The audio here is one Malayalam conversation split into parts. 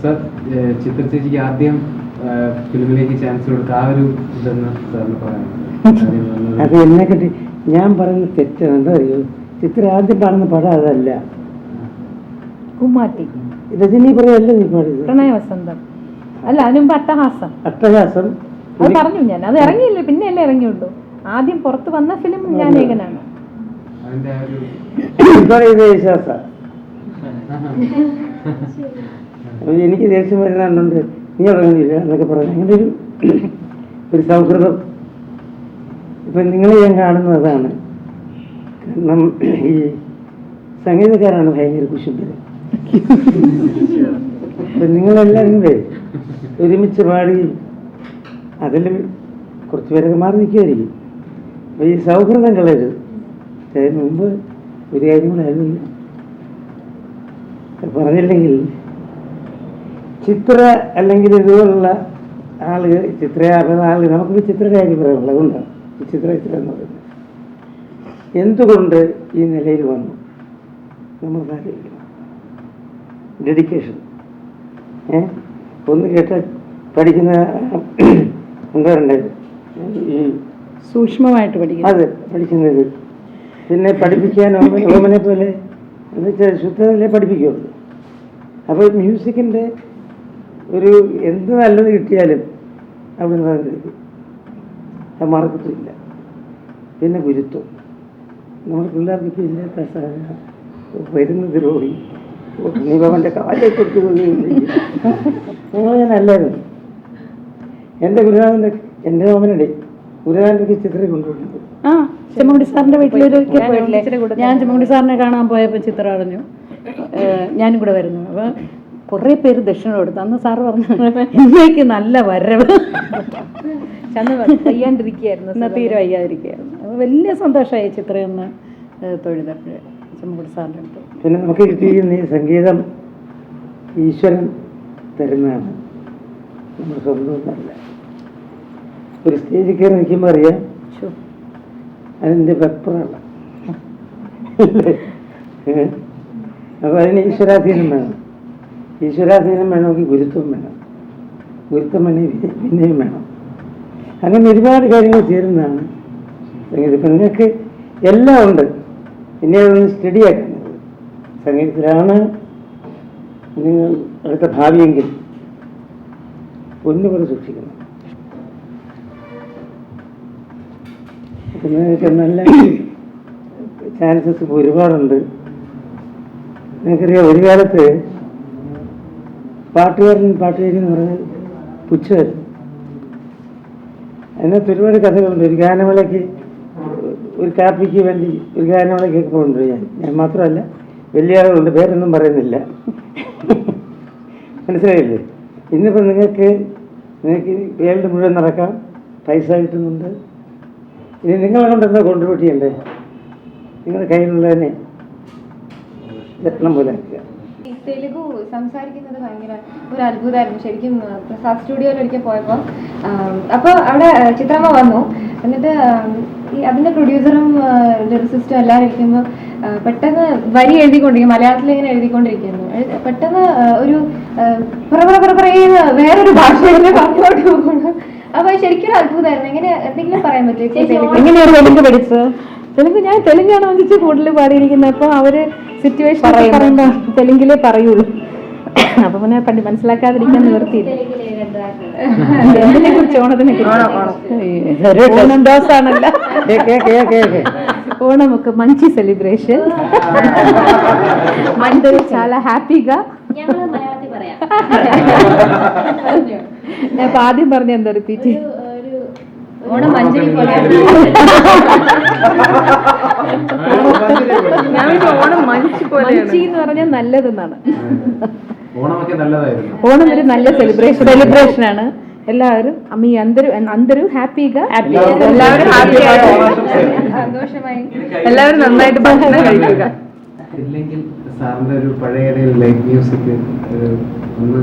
സർ ചിത്ര ചേച്ചിക്ക് ആദ്യം ഫിലിമിലേക്ക് ചാൻസ് കൊടുത്ത ആ ഒരു ഇതെന്ന് സാറിന് പറയാനുള്ളത് അത് എന്നെ കിട്ടി ഞാൻ പറയുന്ന തെറ്റാണ് എന്താ അറിയോ? ചിത്ര ആദ്യം പാടുന്ന പടം അതല്ല. കുമ്മാട്ടി. രജനി പറയല്ല നീ പാടിയത്? പ്രണയവസന്തം അല്ല അതിനുമ്പ് അട്ടഹാസം. അട്ടഹാസം? അത് പറഞ്ഞു ഞാൻ. അത് ഇറങ്ങിയില്ലേ? പിന്നെ അല്ലേ ഇറങ്ങിയുള്ളൂ. ആദ്യം പുറത്ത് വന്ന ഫിലിം ഞാൻ ഏകനാണ് അതിന്റെ ആ ഒരു പറയുന്നത് യേശുദാസാ. എനിക്ക് ദേഷ്യം വരുന്നുണ്ട് നീ ഉറങ്ങുന്നില്ല എന്നൊക്കെ പറഞ്ഞു. അങ്ങനെ ഒരു ഒരു സൗഹൃദം. ഇപ്പൊ നിങ്ങളെ ഞാൻ കാണുന്നത് അതാണ്. കാരണം ഈ സംഗീതക്കാരാണ് ഭയങ്കര കുശുദ്ധർ അപ്പൊ നിങ്ങളെല്ലാവരും ഒരുമിച്ച് പാടി അതിൽ കുറച്ച് പേരൊക്കെ മാറി നിൽക്കുമായിരിക്കും അപ്പൊ ഈ സൗഹൃദം കളയരുത്. അതിന് മുമ്പ് ഒരു കാര്യം കൂടെ ആയിരുന്നു പറഞ്ഞില്ലെങ്കിൽ ചിത്ര അല്ലെങ്കിൽ ഇതുപോലുള്ള ആളുകൾ ചിത്രയാകുന്ന ആളുകൾ നമുക്കൊരു ചിത്രയുടെ കാര്യം പറയാനുള്ളത് അതുകൊണ്ടാണ് ചിത്ര ചിത്ര എന്ന് പറയുന്നത്. എന്തുകൊണ്ട് ഈ നിലയിൽ വന്നു? നമ്മൾ ആലോചിക്കണം. ഡെഡിക്കേഷൻ ഏ? ഒന്ന് കേട്ട പഠിക്കുന്ന എന്താ പറയണ്ടത് ഈ സൂക്ഷ്മമായിട്ട് പഠിക്കും അതെ പഠിക്കുന്നത് പിന്നെ പഠിപ്പിക്കാൻ ഓമ- ഓമനെ പോലെ എന്നുവെച്ചാൽ വെച്ചാൽ ശുദ്ധതയിലെ പഠിപ്പിക്കുള്ളൂ. അപ്പോൾ മ്യൂസിക്കിന്റെ ഒരു എന്ത് നല്ലത് കിട്ടിയാലും അവിടെ നിന്ന് അത് മറക്കത്തില്ല. പിന്നെ ഗുരുത്വം. നമ്മൾ പിള്ളേർക്ക് ഇല്ലാത്ത സാധനം വരുന്ന ദ്രോഹി നിപവന്റെ കാലിൽ കൊടുത്തു നിങ്ങൾ ഞാൻ അല്ലായിരുന്നു. എന്റെ ഗുരുനാഥന്റെ എന്റെ ഓമനടി ഗുരുനാഥന്റെ ചിത്രം കൊണ്ടുപോകുന്നത് ആ സാറിന്റെ വീട്ടിലൊരു പോയിട്ടില്ലേ ഞാൻ ചെമ്മക്കുടി സാറിനെ കാണാൻ പോയപ്പോൾ ചിത്ര പറഞ്ഞു ഞാനും കൂടെ വരുന്നു. അപ്പൊ കുറേ പേര് ദക്ഷിണ കൊടുത്തു അന്ന് സാറ് പറഞ്ഞു ഇന്നേക്ക് നല്ല വരവ്. ചന്ന് കയ്യാണ്ടിരിക്കുകയായിരുന്നു ഇന്ന് തീരെ വയ്യാതിരിക്കുകയായിരുന്നു അപ്പോൾ വലിയ സന്തോഷമായി ചിത്രം ഒന്ന് തൊഴുതപ്പോഴേ ചെമ്മക്കുടി സാറിന്റെ അടുത്ത്. പിന്നെ നമുക്ക് കിട്ടിയിരിക്കുന്ന ഈ സംഗീതം ഈശ്വരൻ തരുന്നതാണ്. നമ്മുടെ സ്വന്തമൊന്നല്ല ഒരു സ്റ്റേജിൽ കയറി നിൽക്കുമ്പോൾ അറിയാം. അതിന്റെ പെപ്പറല്ല അപ്പോൾ അതിന് ഈശ്വരാധീനം വേണം. ഈശ്വരാധീനം വേണമെങ്കിൽ ഗുരുത്വം വേണം. ഗുരുത്വം വേണമെങ്കിൽ പിന്നെയും വേണം. അങ്ങനെ ഒരുപാട് കാര്യങ്ങൾ ചേരുന്നതാണ് സംഗീതം. ഇപ്പം നിങ്ങൾക്ക് എല്ലാം ഉണ്ട്. പിന്നെ അതൊന്ന് സ്റ്റഡി ആക്കുന്നത് സംഗീതത്തിലാണ് നിങ്ങൾ അടുത്ത ഭാവിയെങ്കിൽ ഒന്നുകൂടെ സൂക്ഷിക്കണം. നിങ്ങൾക്ക് നല്ല ചാൻസസ് ഇപ്പോൾ ഒരുപാടുണ്ട്. നിങ്ങൾക്കറിയാം ഒരു കാലത്ത് പാട്ടുകാരൻ പാട്ടുകാരി എന്ന് പറഞ്ഞാൽ പുച്ഛമായിരുന്നു. അതിനകത്ത് ഒരുപാട് കഥകളുണ്ട്. ഒരു ഗാനമേളയ്ക്ക് ഒരു കാപ്പിക്ക് വേണ്ടി ഒരു ഗാനമേളയ്ക്കൊക്കെ പോകുന്നുണ്ട് ഞാൻ. ഞാൻ മാത്രമല്ല വലിയ ആളുകളുണ്ട് പേരൊന്നും പറയുന്നില്ല. മനസ്സിലായില്ലേ? ഇന്നിപ്പോൾ നിങ്ങൾക്ക് നിങ്ങൾക്ക് വേൾഡ് മുഴുവൻ നടക്കാം. പൈസ കിട്ടുന്നുണ്ട്. ഇനി നിങ്ങളെ കൊണ്ടെന്താ കോൺട്രിബ്യൂട്ട് ചെയ്യണ്ടേ? നിങ്ങളുടെ കയ്യിലുള്ളതിനെ രത്നം പോലെ തെലുഗു സംസാരിക്കുന്നത് ഭയങ്കര ഒരു അത്ഭുതമായിരുന്നു. ശരിക്കും പ്രസാദ് സ്റ്റുഡിയോയിൽ ഒരിക്കൽ പോയപ്പോൾ അപ്പോൾ അവിടെ ചിത്രമ്മ വന്നു. എന്നിട്ട് ഈ അതിന്റെ പ്രൊഡ്യൂസറും ലിറിസിസ്റ്റും എല്ലാവരും ഇരിക്കുമ്പോൾ പെട്ടെന്ന് വരി എഴുതിക്കൊണ്ടിരിക്കും. മലയാളത്തിൽ ഇങ്ങനെ എഴുതിക്കൊണ്ടിരിക്കുന്നു. എഴുതി- പെട്ടെന്ന് ഒരു വേറൊരു ഭാഷയിൽ പറഞ്ഞോട്ട് പോകുന്നു അപ്പൊ ശരിക്കും ഒരു അത്ഭുതമായിരുന്നു എങ്ങനെ എന്തെങ്കിലും പറയാൻ പറ്റുമോ എങ്ങനെയാണ് തെലുങ്ക് പഠിച്ചത് തെലുങ്ക് ഞാൻ തെലുങ്കാണ് വന്നിച്ച് കൂടുതൽ പാടിയിരിക്കുന്നത് അപ്പോൾ അവര് സിറ്റുവേഷൻ പറയുമ്പോൾ തെലുങ്കിലേ പറയുള്ളൂ അപ്പൊ പിന്നെ പണ്ടി മനസ്സിലാക്കാതിരിക്കാൻ നിവർത്തിയില്ല എന്തിനെ കുറിച്ച് ഓണത്തിനെ കുറിച്ച് ഓണം ദോസാണല്ലോ കേ കേ കേ കേ കേ ఓణముకు మంచి సెలబ్రేషన్ అందరూ చాలా హ్యాపీగా ഞങ്ങള് മലയാളത്തിൽ പറയാം ഞാൻ ഇപ്പൊ ആദ്യം പറഞ്ഞ എന്താ റിപ്പീറ്റ് ഓണം മഞ്ചരി പോലെ ഓണം മഞ്ചി മഞ്ചി എന്ന് പറഞ്ഞാൽ നല്ലതെന്നാണ് ഓണമൊക്കെ നല്ലതായിരുന്നു ഓണം ഒരു നല്ല സെലിബ്രേഷൻ സെലിബ്രേഷൻ ആണ് എല്ലാവരും അമ്മ అందరూ అందరూ హ్యాపీగా എല്ലാവരും happy ആയിട്ട് സന്തോഷമായി എല്ലാവരും നന്നായിട്ട് ഭക്ഷണം കഴിക്കുക ഇല്ലെങ്കിൽ സാറിന്റെ ഒരു പഴയ ലൈറ്റ് മ്യൂസിക് ഒന്ന്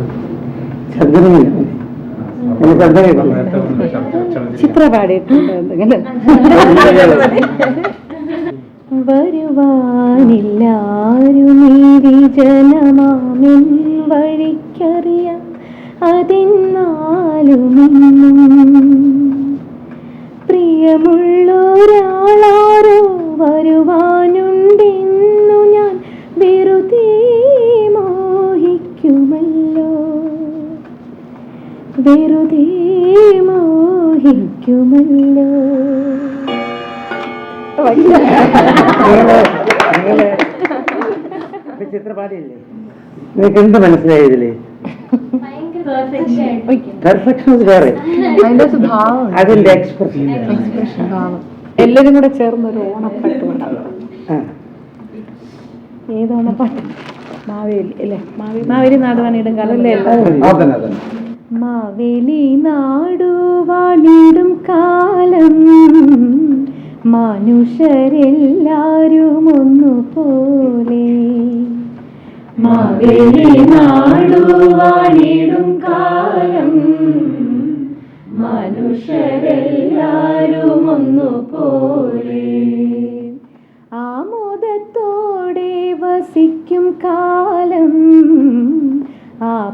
ചന്ദ്രനില്ല. ചിത്ര പാടിയിട്ടുണ്ട് എന്തെങ്കിലും? വരുവാനില്ലാരും ഈ വഴിക്കറിയാം. അതെന്നാലുമെന്നും പ്രിയമുള്ളൊരാളാരോ വെറുതെ മോഹിക്കുമല്ലോ. നിങ്ങൾക്ക് എന്ത് മനസ്സിലായി ഇതിൽ പെർഫെക്ഷൻ വേറെ അതിന്റെ എക്സ്പ്രഷൻ എല്ലാരും കൂടെ ചേർന്ന് ഒരു ഓണപ്പാട്ട് ഉണ്ടാവും ഏത് ഓണപ്പാട്ട്? മാവേലി അല്ലേ? മാവേലി മാവേലി നാടുവാണിടും കാലല്ലേ അല്ലേ? അതന്നെ മാവേലി നാടുവാണിടും കാലം. മനുഷ്യരെല്ലാരും ഒന്നുപോലെ മാവേലി നാടുവാണിടും കാലം. മനുഷ്യരെല്ലാരും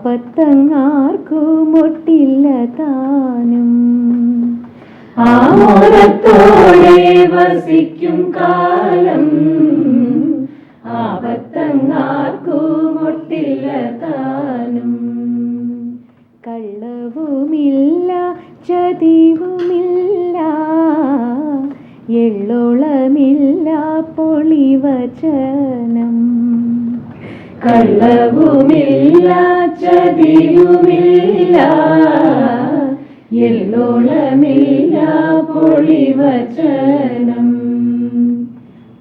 ആപത്തങ്ങാർക്കുമൊട്ടില്ല താനും ആമോദത്തോടെ വസിക്കും കാലം. ആപത്തങ്ങാർക്കുമൊട്ടില്ല താനും കള്ളവുമില്ല ചതിവുമില്ല. എള്ളോളമില്ല പൊളിവചനം. കള്ളവുമില്ല ചതിവുമില്ല എല്ലോളമില്ല പൊളിവചനം.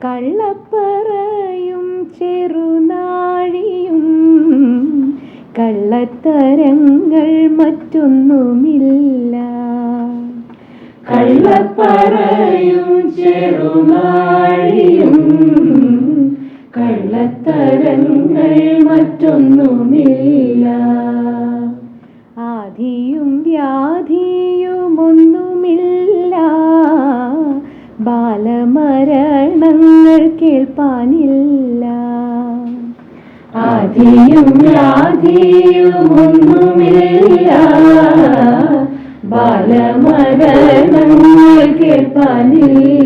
കള്ളപ്പറയും ചെറുനാഴിയും കള്ളത്തരങ്ങൾ മറ്റൊന്നുമില്ല. കള്ളപ്പറയും ചെറുനാഴിയും കള്ളത്തരങ്ങൾ മറ്റൊന്നുമില്ല. ആധിയും വ്യാധിയുമൊന്നുമില്ല ബാലമരണങ്ങൾ കേൾപ്പാനില്ല